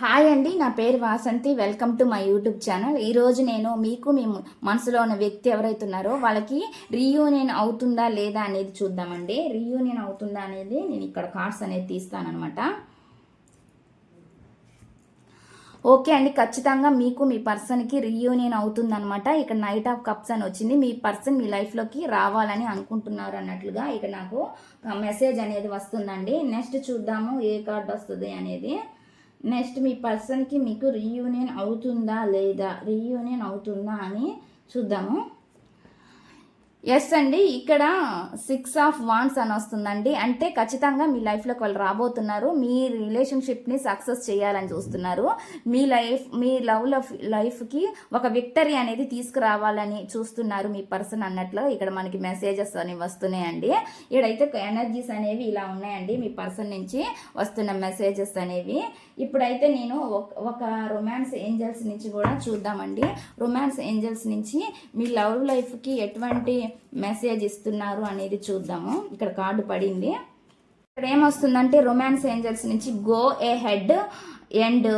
Hi అండి నా పేరు Vasanthi. Welcome to my YouTube channel. ఈరోజు నేను మీకు మీ మనసులో ఉన్న వ్యక్తి ఎవరైతే ఉన్నారో వాళ్ళకి రీయూనియన్ అవుతుందా లేదా అనేది చూద్దామండి. రీయూనియన్ అవుతుందా అనేది నేను ఇక్కడ కార్డ్స్ అనేది తీస్తానమాట ఓకే అండి ఖచ్చితంగా మీకు మీ పర్సన్కి రీయూనియన్ అవుతుందన్నమాట. ఇక్కడ నైట్ ఆఫ్ కప్స్ అని వచ్చింది. మీ పర్సన్ మీ లైఫ్లోకి రావాలని అనుకుంటున్నారు అన్నట్లుగా ఇక్కడ నాకు మెసేజ్ అనేది వస్తుందండి. నెక్స్ట్ చూద్దాము ఏ కార్డ్ వస్తుంది అనేది. నెక్స్ట్ మీ పర్సన్కి మీకు రీయూనియన్ అవుతుందా లేదా? రీయూనియన్ అవుతుందా అని చూద్దాము. ఎస్ అండి ఇక్కడ సిక్స్ ఆఫ్ వాన్స్ అని వస్తుందండి. అంటే ఖచ్చితంగా మీ లైఫ్లోకి వాళ్ళు రాబోతున్నారు. మీ రిలేషన్షిప్ని సక్సెస్ చేయాలని చూస్తున్నారు. మీ లైఫ్ మీ లవ్ లైఫ్కి ఒక విక్టరీ అనేది తీసుకురావాలని చూస్తున్నారు మీ పర్సన్ అన్నట్లు. ఇక్కడ మనకి మెసేజెస్ అని వస్తున్నాయండి. ఇక్కడైతే ఎనర్జీస్ అనేవి ఇలా ఉన్నాయండి మీ పర్సన్ నుంచి వస్తున్న మెసేజెస్ అనేవి. ఇప్పుడైతే నేను ఒక రొమాన్స్ ఏంజల్స్ నుంచి కూడా చూద్దామండి. రొమాన్స్ ఏంజల్స్ నుంచి మీ లవ్ లైఫ్కి ఎటువంటి మెసేజ్ ఇస్తున్నారు అనేది చూద్దాము. ఇక్కడ కార్డు పడింది. ఇక్కడ ఏమొస్తుందంటే రొమాన్స్ ఏంజల్స్ నుంచి go ahead and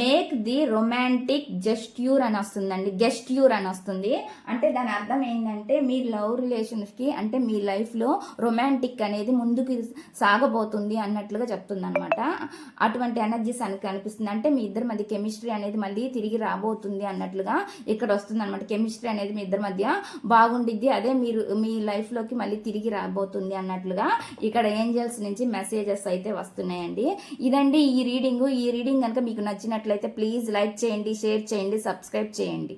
make the romantic gesture అని వస్తుందండి. గెస్ట్యూర్ అని వస్తుంది. అంటే దాని అర్థం ఏంటంటే మీ లవ్ రిలేషన్స్కి అంటే మీ లైఫ్లో రొమాంటిక్ అనేది ముందుకు సాగబోతుంది అన్నట్లుగా చెప్తుంది అనమాట అటువంటి ఎనర్జీస్ అని కనిపిస్తుంది. అంటే మీ ఇద్దరి మధ్య కెమిస్ట్రీ అనేది మళ్ళీ తిరిగి రాబోతుంది అన్నట్లుగా ఇక్కడ వస్తుంది అనమాట కెమిస్ట్రీ అనేది మీ ఇద్దరి మధ్య బాగుండిద్ది. అదే మీరు మీ లైఫ్లోకి మళ్ళీ తిరిగి రాబోతుంది అన్నట్లుగా ఇక్కడ ఏంజల్స్ నుంచి మెసేజెస్ అయితే వస్తున్నాయండి. ఇదండి ఈ రీడింగ్ ఈ రీడింగ్ కనుక మీకు నచ్చినట్లయితే ప్లీజ్ లైక్ చేయండి షేర్ చేయండి సబ్స్క్రైబ్ చేయండి.